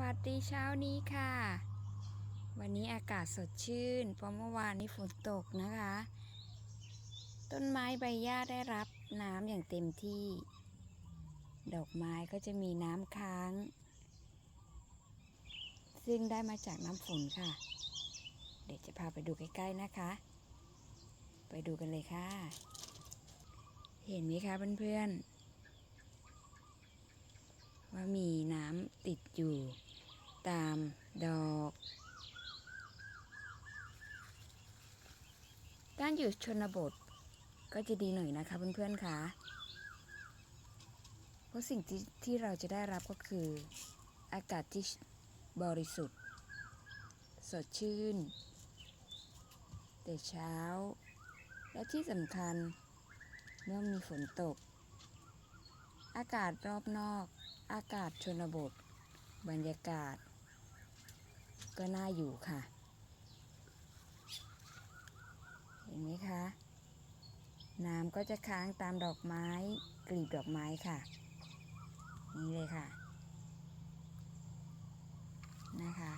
วัสดีเช้านี้ค่ะ วันนี้อากาศสดชื่นเพราะเมื่อวานนี้ฝนตกนะคะ ต้นไม้ใบหญ้าได้รับน้ำอย่างเต็มที่ ดอกไม้ก็จะมีน้ำค้าง ซึ่งได้มาจากน้ำฝนค่ะ เดี๋ยวจะพาไปดูใกล้ๆนะคะ ไปดูกันเลยค่ะ เห็นไหมคะเพื่อนๆว่ามี ติดอยู่ ตามดอกการอยู่ชนบท ก็จะดีหน่อยนะคะเพื่อนๆคะเพราะสิ่งที่ที่เราจะได้รับก็คือ อากาศที่บริสุทธิ์ สดชื่น แต่เช้า และที่สำคัญ เมื่อมีฝนตก อากาศรอบนอก อากาศชนบท บรรยากาศ ก็น่าอยู่ค่ะ เห็นไหมคะ น้ำก็จะค้างตามดอกไม้กลีบดอกไม้ค่ะ นี่เลยค่ะ นะคะ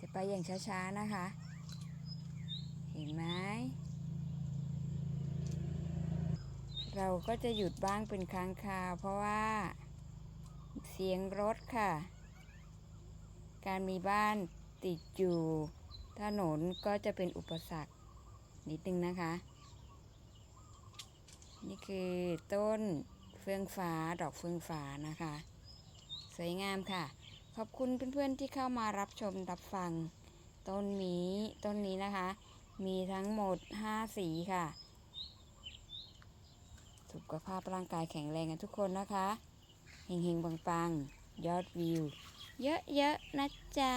จะไปอย่างช้าๆนะคะ เห็นไหมเราก็จะหยุดบ้างเป็นครั้งคราวเพราะว่า เสียงรถค่ะ การมีบ้านติดอยู่ถนนก็จะเป็นอุปสรรคนิดนึงนะคะ นี่คือต้นเฟืองฟ้าดอกเฟืองฟ้านะคะ สวยงามค่ะ ขอบคุณเพื่อนๆที่เข้ามารับชมรับฟัง ต้นนี้ต้นนี้นะคะ มีทั้งหมด 5 สีค่ะ สุขภาพร่างกายแข็งแรงกันทุกคนนะคะ เฮงๆปังๆ ยอดวิว เยอะๆนะจ๊ะ